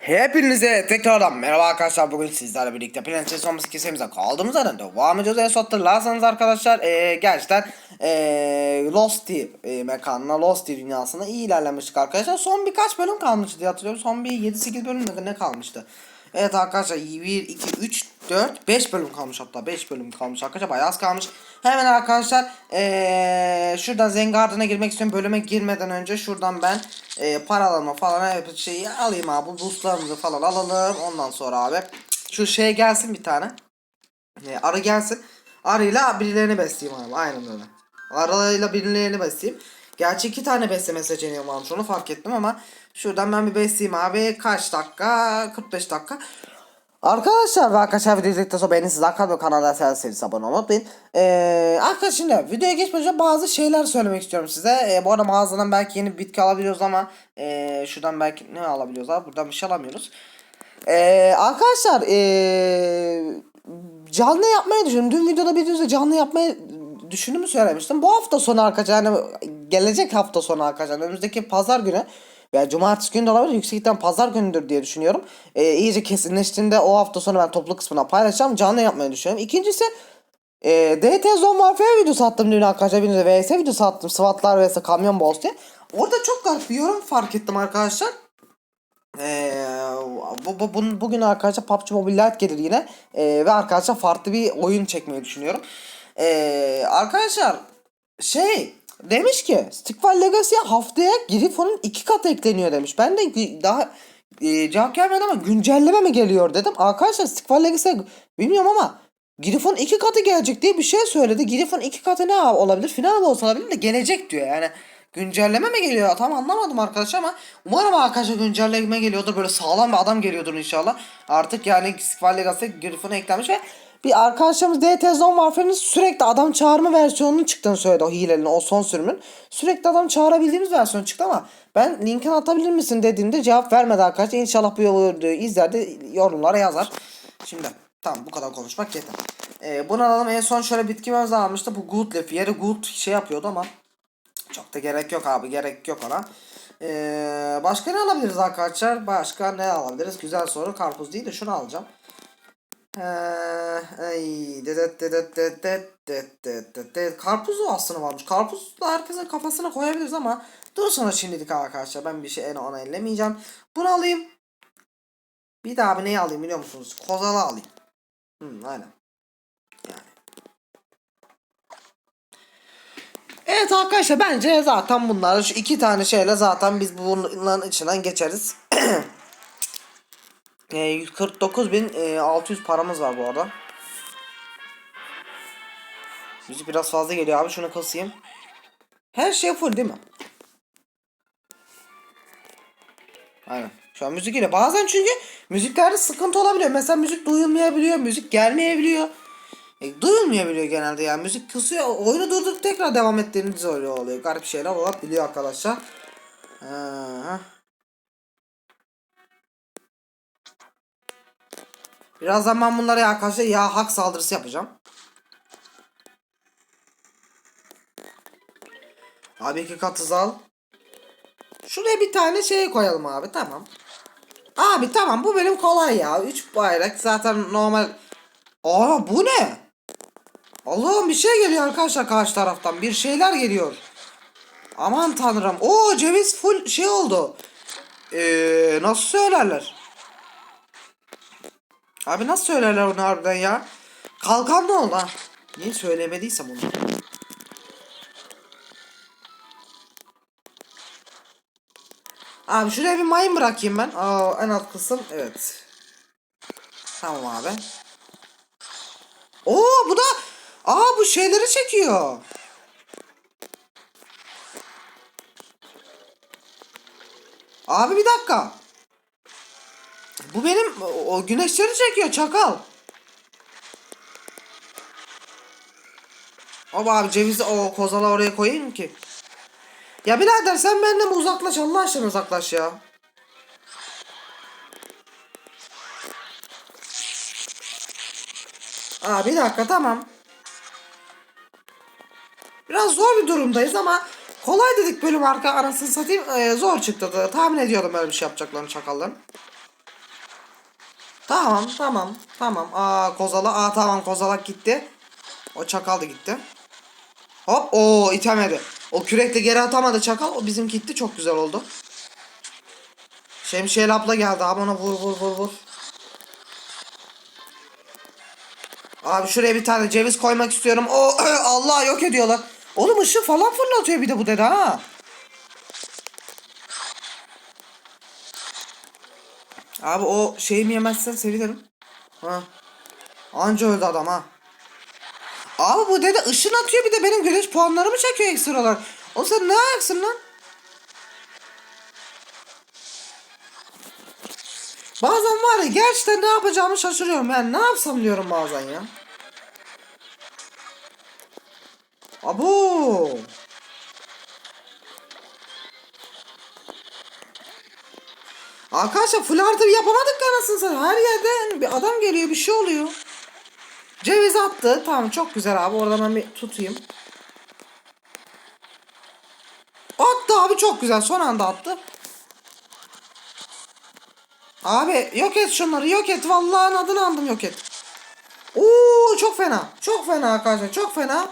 Hepinize tekrardan merhaba arkadaşlar bugün sizlerle birlikte Prenses Olması kesemize kaldığımız yerden devam ediyoruz. En son hatırlarsanız arkadaşlar ee, gerçekten ee, Lost e, mekanına Lost dünyasına iyi ilerlemiştik arkadaşlar. Son birkaç bölüm kalmıştı diye hatırlıyorum. Son bir 7-8 bölüm ne kalmıştı? Evet arkadaşlar 1, 2, 3, 4, 5 bölüm kalmış hatta 5 bölüm kalmış arkadaşlar bayağı az kalmış. Hemen arkadaşlar ee, şuradan Zengarden'a girmek istiyorum. Bölüme girmeden önce şuradan ben ee, paralarımı falan hep şeyi alayım abi. Boostlarımızı falan alalım. Ondan sonra abi şu şey gelsin bir tane. Ee, arı gelsin. Arıyla birilerini besleyeyim abi aynen öyle. Arıyla birilerini besleyeyim. Gerçi iki tane besleme seçeneği varmış onu fark ettim ama şuradan ben bir besleyeyim abi. Kaç dakika? 45 dakika Arkadaşlar ve arkadaşlar videoyu izledikten sonra beni siz arkadaşlar kanala serseniz abone olmayı. Ee, arkadaşlar şimdi videoya geçmeden önce bazı şeyler söylemek istiyorum size. Ee, bu arada mağazadan belki yeni bir bitki alabiliyoruz ama ee, şuradan belki ne alabiliyoruz abi buradan bir şey alamıyoruz. Ee, arkadaşlar ee, canlı yapmayı düşünüyorum. Dün videoda videoda canlı yapmayı düşündüğümü söylemiştim. Bu hafta sonu arkadaşlar yani gelecek hafta sonu arkadaşlar önümüzdeki pazar günü veya cumartesi günü de olabilir. Yüksek ihtimal pazar günüdür diye düşünüyorum. Ee, iyice kesinleştiğinde o hafta sonu ben toplu kısmına paylaşacağım. Canlı yapmayı düşünüyorum. İkincisi e, DT Zone Warfare videosu attım dün arkadaşlar. Birinize VS videosu attım. SWAT'lar vs Kamyon Boss diye. Orada çok garip bir yorum fark ettim arkadaşlar. Ee, bu, bu, bu, bugün arkadaşlar PUBG Mobile Lite gelir yine. Ee, ve arkadaşlar farklı bir oyun çekmeyi düşünüyorum. Ee, arkadaşlar şey demiş ki Stickfall Legacy'ye haftaya Griffon'un iki katı ekleniyor demiş. Ben de daha e, cevap gelmedi ama güncelleme mi geliyor dedim. Arkadaşlar Stickfall Legacy'ye bilmiyorum ama Griffon iki katı gelecek diye bir şey söyledi. Griffon iki katı ne olabilir? Final olsa olabilir de gelecek diyor yani. Güncelleme mi geliyor? Tam anlamadım arkadaşlar ama umarım arkadaşlar güncelleme geliyordur. Böyle sağlam bir adam geliyordur inşallah. Artık yani Stickfall Legacy'ye Griffon'a eklenmiş ve bir arkadaşımız DT Zone Warfare'nin sürekli adam çağırma versiyonunun çıktığını söyledi o hilenin o son sürümün. Sürekli adam çağırabildiğimiz versiyon çıktı ama ben linkini atabilir misin dediğimde cevap vermedi arkadaşlar. İnşallah bu videoyu izler de yorumlara yazar. Şimdi tamam bu kadar konuşmak yeter. Ee, bunu alalım en son şöyle bitki mevzu almıştı. Bu good leaf yeri good şey yapıyordu ama çok da gerek yok abi gerek yok ona. Ee, başka ne alabiliriz arkadaşlar? Başka ne alabiliriz? Güzel soru. Karpuz değil de şunu alacağım. Ay, dedet dedet dedet dedet dedet dedet. Karpuz o aslında varmış. Karpuz da herkesin kafasına koyabiliriz ama dur sonra şimdilik arkadaşlar. Ben bir şey ona ellemeyeceğim. Bunu alayım. Bir daha bir neyi alayım biliyor musunuz? Kozala alayım. Hmm, aynen. Yani. Evet arkadaşlar bence zaten bunlar şu iki tane şeyle zaten biz bunların içinden geçeriz. E, 149.600 paramız var bu arada. Müzik biraz fazla geliyor abi şunu kasayım. Her şey full değil mi? Aynen. Şu an müzik geliyor. Bazen çünkü müziklerde sıkıntı olabiliyor. Mesela müzik duyulmayabiliyor, müzik gelmeyebiliyor. E, duyulmayabiliyor genelde yani. Müzik kısıyor. Oyunu durdurup tekrar devam ettiğiniz öyle oluyor. Garip şeyler olabiliyor arkadaşlar. Aha. Birazdan ben bunlara arkadaşlar ya hak saldırısı yapacağım. Abi iki kat al. Şuraya bir tane şey koyalım abi tamam. Abi tamam bu benim kolay ya. 3 bayrak zaten normal. Aa bu ne? Allah'ım bir şey geliyor arkadaşlar karşı taraftan. Bir şeyler geliyor. Aman tanrım. Oo ceviz full şey oldu. Ee, nasıl söylerler? Abi nasıl söylerler onu harbiden ya? Kalkan ne oldu ha? Niye söylemediysem onu? Abi şuraya bir mayın bırakayım ben. Aa, en alt kısım. Evet. Tamam abi. Oo bu da Aa bu şeyleri çekiyor. Abi bir dakika. Bu benim o güneşleri çekiyor çakal. Ama abi cevizi o kozala oraya koyayım ki. Ya birader sen benden uzaklaş Allah aşkına uzaklaş ya. Aa bir dakika tamam. Biraz zor bir durumdayız ama kolay dedik bölüm arka arasını satayım ee, zor çıktı da tahmin ediyordum böyle bir şey yapacaklarını çakalların. Tamam tamam tamam. Aa kozala. Aa tamam kozalak gitti. O çakal da gitti. Hop o itemedi. O kürekle geri atamadı çakal. O bizim gitti çok güzel oldu. Şemsiye lapla geldi abi ona vur vur vur vur. Abi şuraya bir tane ceviz koymak istiyorum. O Allah yok ediyorlar. Oğlum ışık falan fırlatıyor bir de bu dede ha. Abi o şeyimi yemezsen sevinirim. Ha. Anca öldü adam ha. Abi bu dede ışın atıyor bir de benim güneş puanlarımı çekiyor ekstra olarak. O sen ne ayaksın lan? Bazen var ya gerçekten ne yapacağımı şaşırıyorum yani ne yapsam diyorum bazen ya. Abo. Arkadaşlar full artı yapamadık ki anasını satayım. Her yerde yani bir adam geliyor bir şey oluyor. Ceviz attı. Tamam çok güzel abi. Oradan ben bir tutayım. Attı abi çok güzel. Son anda attı. Abi yok et şunları yok et. Vallahi adını andım yok et. Oo çok fena. Çok fena arkadaşlar. Çok fena.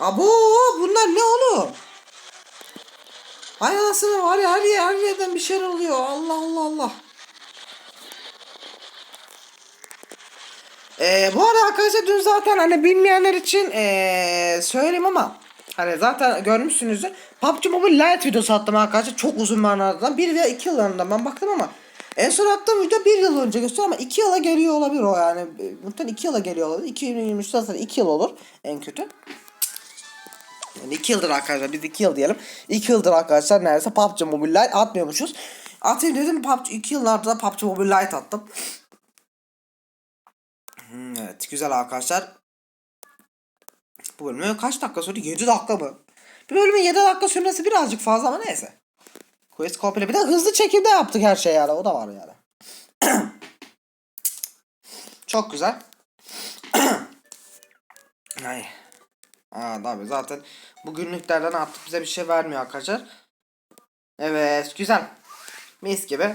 Abo bunlar ne oğlum? Ay anasını var ya her, yer, her yerden bir şeyler oluyor. Allah Allah Allah. Ee, bu arada arkadaşlar dün zaten hani bilmeyenler için ee, söyleyeyim ama hani zaten görmüşsünüzdür. PUBG Mobile Lite videosu attım arkadaşlar. Çok uzun bir aradan. Bir veya iki yıllarından ben baktım ama en son attığım video bir yıl önce gösteriyor ama iki yıla geliyor olabilir o yani. Muhtemelen iki yıla geliyor olabilir. 2023'ten sonra iki yıl olur en kötü. Yani iki yıldır arkadaşlar biz iki yıl diyelim. İki yıldır arkadaşlar neredeyse PUBG Mobile Lite atmıyormuşuz. Atayım dedim PUBG, iki yıllarda da PUBG Mobile Lite attım. Hmm, evet güzel arkadaşlar. Bu bölümü kaç dakika sürdü? 7 dakika mı? Bir bölümün 7 dakika sürmesi birazcık fazla ama neyse. Quest komple bir de hızlı çekimde yaptık her şey yani o da var yani. Çok güzel. Ay. Aa tabii zaten bu günlüklerden artık bize bir şey vermiyor arkadaşlar. Evet güzel. Mis gibi.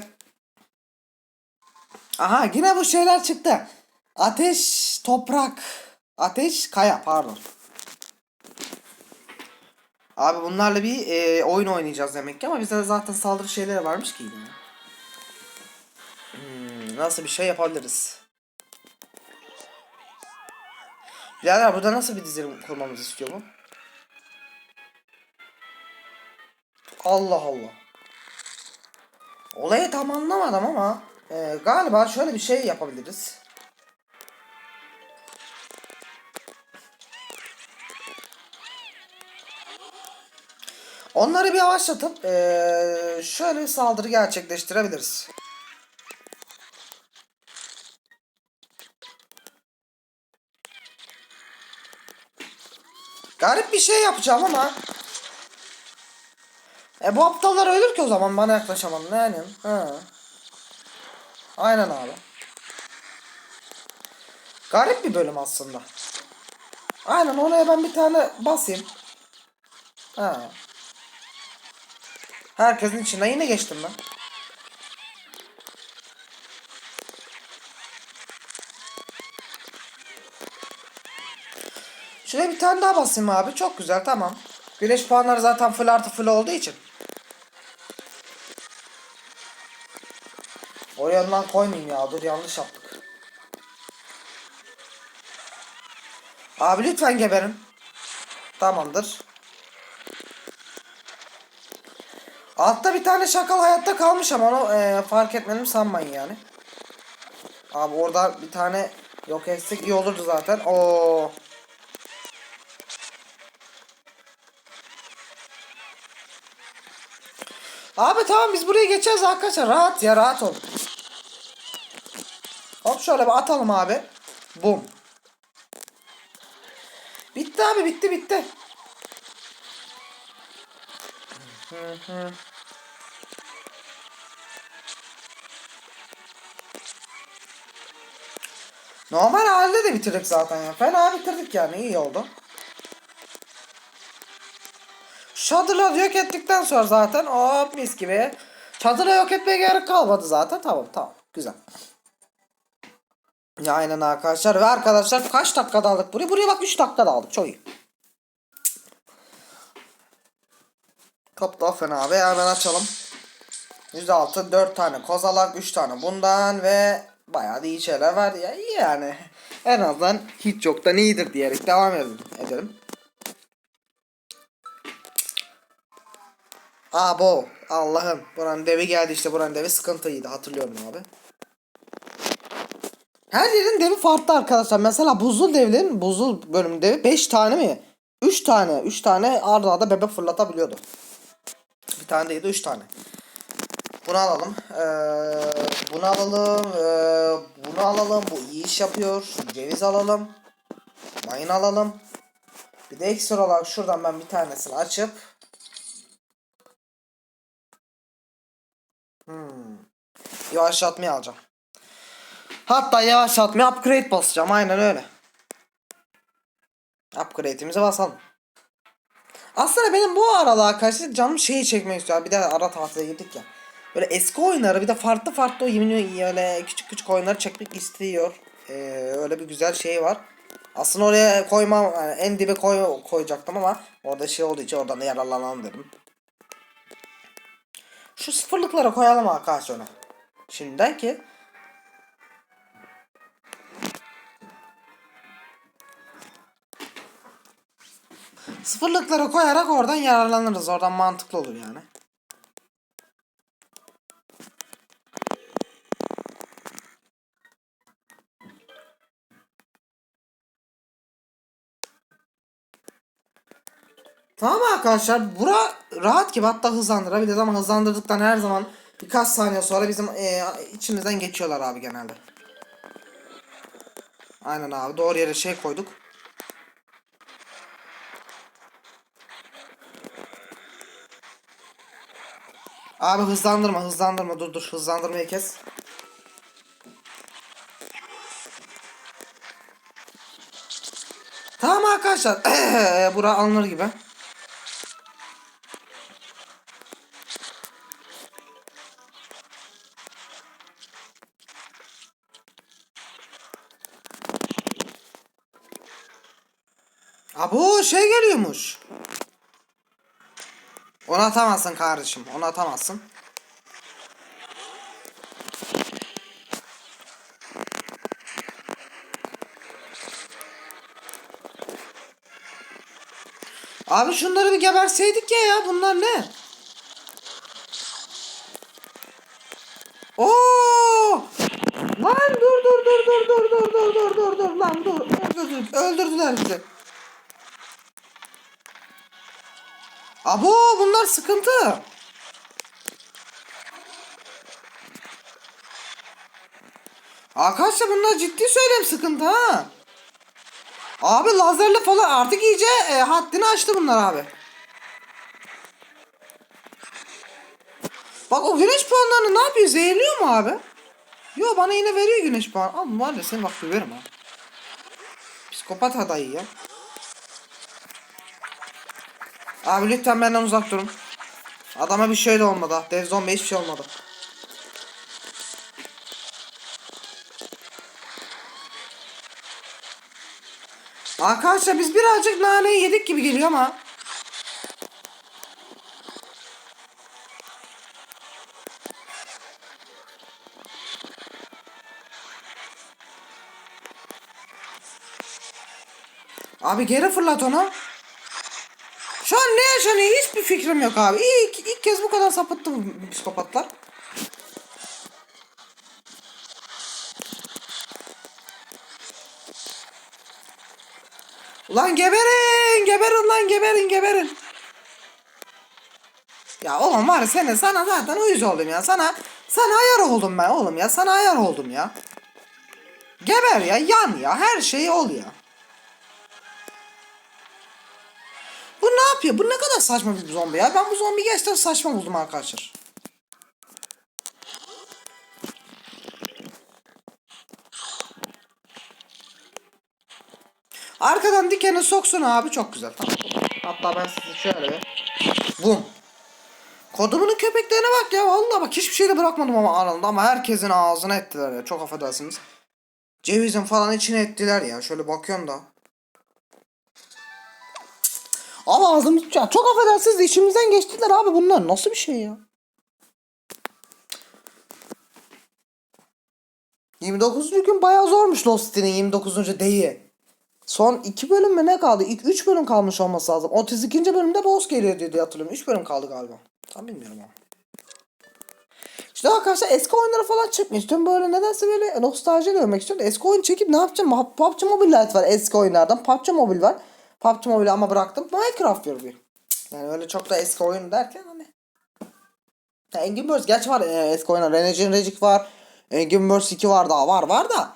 Aha yine bu şeyler çıktı. Ateş, toprak. Ateş, kaya pardon. Abi bunlarla bir e, oyun oynayacağız demek ki ama bizde zaten saldırı şeyleri varmış ki. yine. Hmm, nasıl bir şey yapabiliriz? Birader burada nasıl bir dizilim kurmamızı istiyor bu? Allah Allah. Olayı tam anlamadım ama e, galiba şöyle bir şey yapabiliriz. Onları bir yavaşlatıp e, şöyle bir saldırı gerçekleştirebiliriz. Garip bir şey yapacağım ama. E bu aptallar ölür ki o zaman bana yaklaşamam. Yani. Ha. Aynen abi. Garip bir bölüm aslında. Aynen oraya ben bir tane basayım. Ha. Herkesin içinden yine geçtim ben. Şuraya bir tane daha basayım abi. Çok güzel tamam. Güneş puanları zaten full artı full olduğu için. Oraya ondan koymayayım ya. Dur yanlış yaptık. Abi lütfen geberin. Tamamdır. Altta bir tane şakal hayatta kalmış ama onu e, fark etmedim sanmayın yani. Abi orada bir tane yok etsek iyi olurdu zaten. Oo. Abi tamam biz buraya geçeceğiz arkadaşlar. Rahat ya rahat ol. Hop şöyle bir atalım abi. Bum. Bitti abi bitti bitti. Hı. Normal halde de bitirdik zaten ya. Fena bitirdik yani iyi oldu. Çadırları yok ettikten sonra zaten o mis gibi. Çadırı yok etmeye gerek kalmadı zaten. Tamam tamam. Güzel. Ya aynen arkadaşlar. Ve arkadaşlar kaç dakikada aldık burayı? Buraya bak 3 dakikada aldık. Çok iyi. Top da fena abi. Hemen açalım. %6 4 tane kozalak 3 tane bundan ve bayağı da iyi şeyler var ya iyi yani. En azından hiç yoktan iyidir diyerek devam edelim. edelim. Abo Allah'ım buranın devi geldi işte buranın devi sıkıntıydı hatırlıyorum abi. Her yerin devi farklı arkadaşlar. Mesela buzul devlerin buzul bölüm devi 5 tane mi? 3 tane 3 tane arda arda bebek fırlatabiliyordu. Bir tane değil de 3 tane. Bunu alalım. Ee, bunu alalım. Ee, bunu alalım. Bu iyi iş yapıyor. Ceviz alalım. Mayın alalım. Bir de ekstra olarak şuradan ben bir tanesini açıp Yavaşlatmayı alacağım. Hatta yavaşlatmaya upgrade basacağım. Aynen öyle. Upgrade'imizi basalım. Aslında benim bu aralar arkadaşlar canım şeyi çekmek istiyor. Bir de ara tatile girdik ya. Böyle eski oyunları bir de farklı farklı o yemin öyle küçük küçük oyunları çekmek istiyor. Ee, öyle bir güzel şey var. Aslında oraya koymam yani en dibe koy, koyacaktım ama orada şey olduğu için oradan da yararlanalım dedim. Şu sıfırlıklara koyalım arkadaşlar. Şimdiden ki Sıfırlıkları koyarak oradan yararlanırız. Oradan mantıklı olur yani. Tamam arkadaşlar. Bura rahat gibi hatta hızlandırabiliriz ama hızlandırdıktan her zaman birkaç saniye sonra bizim e, içimizden geçiyorlar abi genelde. Aynen abi doğru yere şey koyduk. Abi hızlandırma hızlandırma dur dur hızlandırmayı kes. Tamam arkadaşlar. Bura alınır gibi. Geliyormuş. Onu atamazsın kardeşim. Onu atamazsın. Abi şunları bir geberseydik ya ya bunlar ne? Oo! Lan dur dur dur dur dur dur dur dur dur lan dur öldürdüler bizi. Abo bunlar sıkıntı. Arkadaşlar bunlar ciddi söyleyeyim sıkıntı ha. Abi lazerle falan artık iyice e, haddini aştı bunlar abi. Bak o güneş puanlarını ne yapıyor? Zehirliyor mu abi? Yo bana yine veriyor güneş puan. Abi var ya seni bak döverim ha. Psikopat adayı ya. Abi lütfen benden uzak durun. Adama bir şey de olmadı. Dev zombi hiçbir şey olmadı. Arkadaşlar biz birazcık naneyi yedik gibi geliyor ama. Abi geri fırlat onu. Şu an ne yaşanıyor hiçbir fikrim yok abi. İlk, ilk kez bu kadar sapıttı bu psikopatlar. Ulan geberin, geberin lan geberin, geberin. Ya oğlum var ya seni sana zaten uyuz oldum ya. Sana sana ayar oldum ben oğlum ya. Sana ayar oldum ya. Geber ya, yan ya. Her şey ol ya. Kadar saçma bir zombi ya. Ben bu zombi gerçekten saçma buldum arkadaşlar. Arkadan dikeni soksun abi çok güzel. Tamam. Hatta ben size şöyle bir Bum. Kodumunun köpeklerine bak ya. Vallahi bak hiçbir şey de bırakmadım ama aralında ama herkesin ağzına ettiler ya. Çok affedersiniz. Cevizin falan içine ettiler ya. Şöyle bakıyorum da. Ama ağzım ya çok affedersiniz de içimizden geçtiler abi bunlar. Nasıl bir şey ya? 29. gün bayağı zormuş Lost City'nin 29. deyi. Son 2 bölüm mü ne kaldı? İlk 3 bölüm kalmış olması lazım. 32. bölümde boss geliyor diye hatırlıyorum. 3 bölüm kaldı galiba. Tam bilmiyorum ama. İşte arkadaşlar eski oyunları falan çekmek istiyorum. Böyle nedense böyle nostalji görmek istiyorum. Eski oyun çekip ne yapacağım? PUBG Mobile Lite var eski oyunlardan. PUBG Mobile var. PUBG Mobile ama bıraktım. Minecraft bir. Yani öyle çok da eski oyun derken hani. Ya Angry Birds gerçi var e, eski oyunlar. Renegade Regic var. Angry Birds 2 var daha var var da.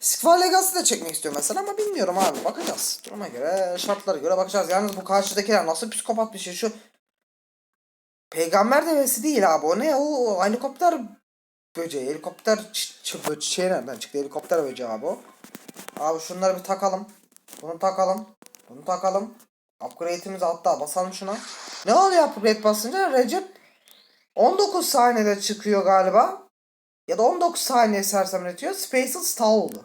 Square Legacy de çekmek istiyorum mesela ama bilmiyorum abi. Bakacağız. Duruma göre, şartlara göre bakacağız. Yalnız bu karşıdakiler nasıl psikopat bir şey. Şu peygamber devesi değil abi. O ne? O helikopter böceği. Helikopter şey nereden çıktı? Helikopter böceği abi o. Abi şunları bir takalım. Bunu takalım. Bunu takalım. Upgrade'imizi hatta basalım şuna. Ne oluyor upgrade basınca? Recep 19 saniyede çıkıyor galiba. Ya da 19 saniye sersem üretiyor. Spatial Stall oldu.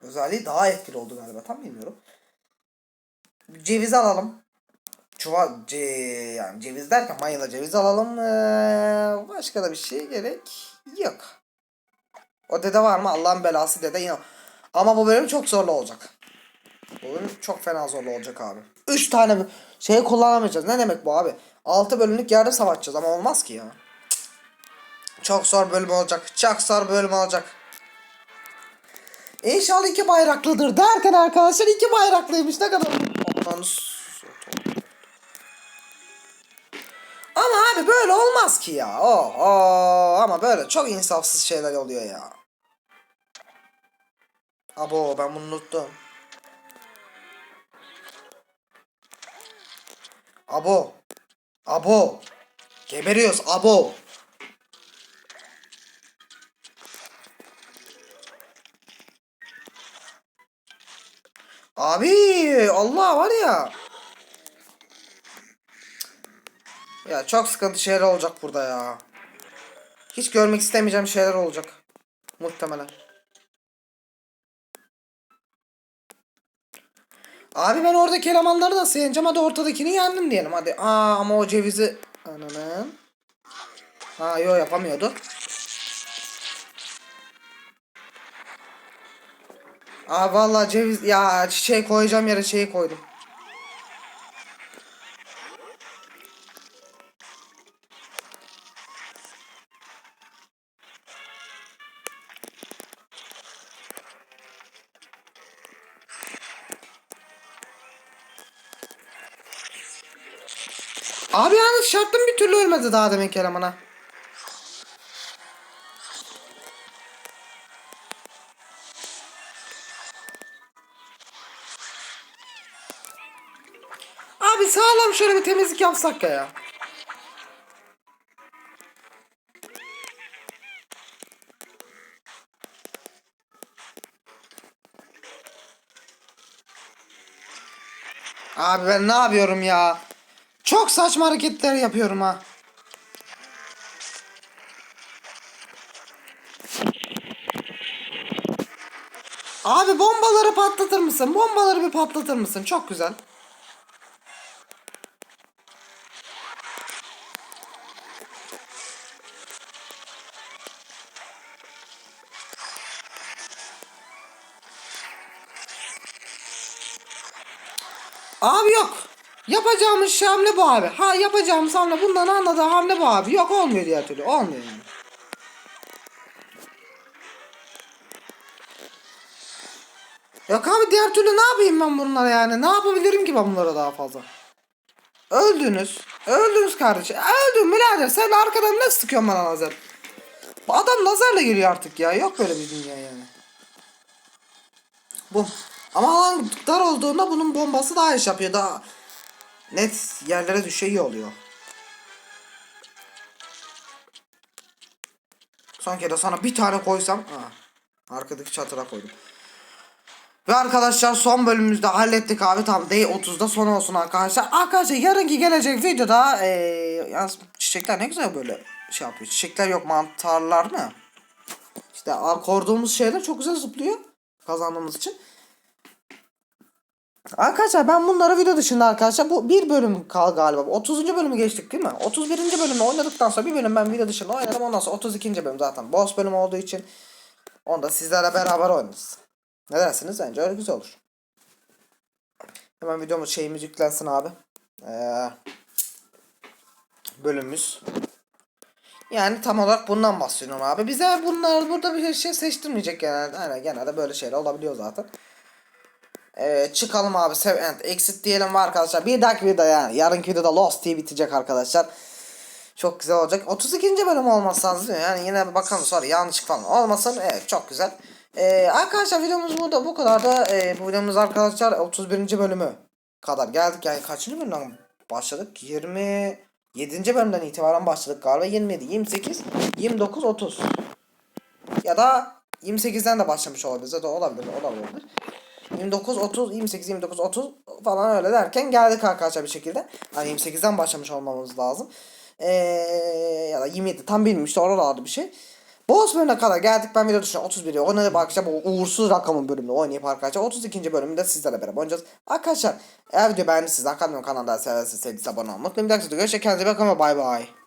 Özelliği daha etkili oldu galiba. Tam bilmiyorum. Ceviz alalım. Çuval ce yani ceviz derken mayıla ceviz alalım. Ee, başka da bir şey gerek yok. O dede var mı? Allah'ın belası dede yine. Ama bu bölüm çok zorlu olacak. Bu çok fena zorlu olacak abi. 3 tane şey kullanamayacağız. Ne demek bu abi? 6 bölümlük yerde savaşacağız ama olmaz ki ya. Çok zor bölüm olacak. Çok zor bölüm olacak. İnşallah iki bayraklıdır derken arkadaşlar iki bayraklıymış ne kadar. Ama abi böyle olmaz ki ya. Oh, oh, ama böyle çok insafsız şeyler oluyor ya. Abo ben bunu unuttum. Abo. Abo. Geberiyoruz abo. Abi Allah var ya. Ya çok sıkıntı şeyler olacak burada ya. Hiç görmek istemeyeceğim şeyler olacak. Muhtemelen. Abi ben oradaki elemanları da yeneceğim. Hadi ortadakini yendim diyelim. Hadi. Aa ama o cevizi... Ananın. Ha yo yapamıyordu. Aa vallahi ceviz ya çiçeği koyacağım yere şeyi koydum. Abi yalnız şartım bir türlü ölmedi daha demek elemana. Abi sağlam şöyle bir temizlik yapsak ya. Abi ben ne yapıyorum ya? Çok saçma hareketler yapıyorum ha. Abi bombaları patlatır mısın? Bombaları bir patlatır mısın? Çok güzel. Yapacağımız şey hamle bu abi. Ha yapacağımız hamle bundan anladığı hamle bu abi. Yok olmuyor diğer türlü. Olmuyor yani. Yok abi diğer türlü ne yapayım ben bunlara yani? Ne yapabilirim ki ben bunlara daha fazla? Öldünüz. Öldünüz kardeşim. Öldün birader. Sen arkadan ne sıkıyorsun bana lazer? Adam lazerle geliyor artık ya. Yok böyle bir dünya yani. Bu. Ama alan dar olduğunda bunun bombası daha iş yapıyor. Daha net yerlere düşüyor iyi oluyor. Son kere sana bir tane koysam. Ha, arkadaki çatıra koydum. Ve arkadaşlar son bölümümüzde hallettik abi tam day 30'da son olsun arkadaşlar. Arkadaşlar yarınki gelecek videoda eee yalnız çiçekler ne güzel böyle şey yapıyor. Çiçekler yok mantarlar mı? İşte korduğumuz şeyler çok güzel zıplıyor kazandığımız için. Arkadaşlar ben bunları video dışında arkadaşlar bu bir bölüm kal galiba. 30. bölümü geçtik değil mi? 31. bölümü oynadıktan sonra bir bölüm ben video dışında oynadım. Ondan sonra 32. bölüm zaten boss bölüm olduğu için onu da sizlerle beraber oynarız. Ne dersiniz? Bence öyle güzel olur. Hemen videomuz şeyimiz yüklensin abi. Ee, bölümümüz. Yani tam olarak bundan bahsediyorum abi. Bize bunlar burada bir şey seçtirmeyecek genelde. Hani genelde böyle şeyler olabiliyor zaten. Ee, çıkalım abi. Save exit diyelim var arkadaşlar. Bir dahaki video yani. Yarınki videoda Lost diye bitecek arkadaşlar. Çok güzel olacak. 32. bölüm mi? Yani yine bakalım sonra yanlış falan olmasın. Evet çok güzel. Ee, arkadaşlar videomuz burada bu kadar da e, bu videomuz arkadaşlar 31. bölümü kadar geldik. Yani kaçıncı bölümden başladık? 27. bölümden itibaren başladık galiba. 27, 28, 29, 30. Ya da 28'den de başlamış olabiliriz. Ya da olabilir, olabilir. 29, 30, 28, 29, 30 falan öyle derken geldik arkadaşlar bir şekilde. Hani 28'den başlamış olmamız lazım. Ee, ya da 27 tam bilmiyorum işte oralarda bir şey. Boss bölümüne kadar geldik ben video dışında 31'i oynadık arkadaşlar bu uğursuz rakamın bölümünü oynayıp arkadaşlar 32. bölümünde sizlerle beraber oynayacağız. Arkadaşlar eğer video beğendiyseniz arkadaşlar kanalda seversiniz sevdiyseniz abone olmayı unutmayın. Bir videoda görüşürüz kendinize bakın ve bay bay.